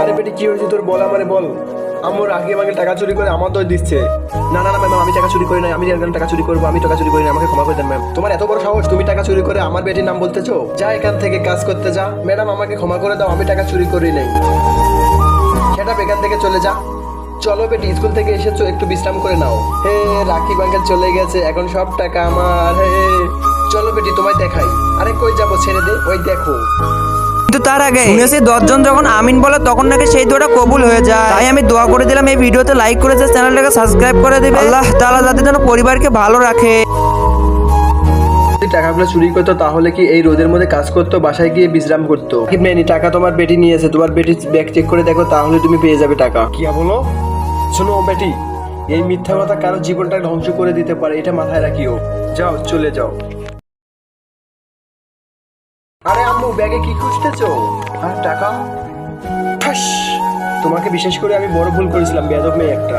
আরে বেটি, কি হয়েছে? তোর বল, আমারে বল। আমার আগে টাকা চুরি করে আমার দোষ দিচ্ছে। না না না, ম্যাম, আমি টাকা চুরি করি নাই। আমি টাকা চুরি করব, আমি টাকা চুরি করি না আমাকে ক্ষমা করে দেন, ম্যাম। তোমার এত বড় সাহস, তুমি টাকা চুরি করে আমার বেটির নাম বলতেছো? যা এখান থেকে কাজ করতে যা। ম্যাডাম, আমাকে ক্ষমা করে দাও, আমি টাকা চুরি করি নাই। সেটা এখান থেকে চলে যা। চলো বেটি, স্কুল থেকে এসেছ, একটু বিশ্রাম করে নাও। হে, রাখি বাঙ্কেল চলে গেছে, এখন সব টাকা আমার। হে। চলো বেটি তোমায় দেখাই। আরে কই যাব ছেড়ে দে? ওই দেখো। কিন্তু তার আগে শুনেছি দশজন যখন আমিন বলে তখন নাকি সেই দোয়াটা কবুল হয়ে যায়। তাই আমি দোয়া করে দিলাম এই ভিডিওতে লাইক করেছে চ্যানেলটাকে সাবস্ক্রাইব করে দেবে। আল্লাহ তাআলা যাতে যেন পরিবারকে ভালো রাখে। টাকাগুলো চুরি করতো তাহলে কি এই রোদের মধ্যে কাজ করতো বাসায় গিয়ে বিশ্রাম করতো? মেনি টাকা তোমার বেটি নিয়েছে তোমার বেটি ব্যাগ চেক করে দেখো তাহলে তুমি পেয়ে যাবে টাকা। কি বলো? শোনো বেটি এই মিথ্যা কথা কারও জীবনটা ধ্বংস করে দিতে পারে এটা মাথায় রাখিও। যাও চলে যাও। আম্মু, ব্যাগে কি খুঁজতেছো? আর টাকা? ঠাস! তোমাকে বিশেষ করে আমি বড় ভুল করেছিলাম বেদব মেয়ে একটা।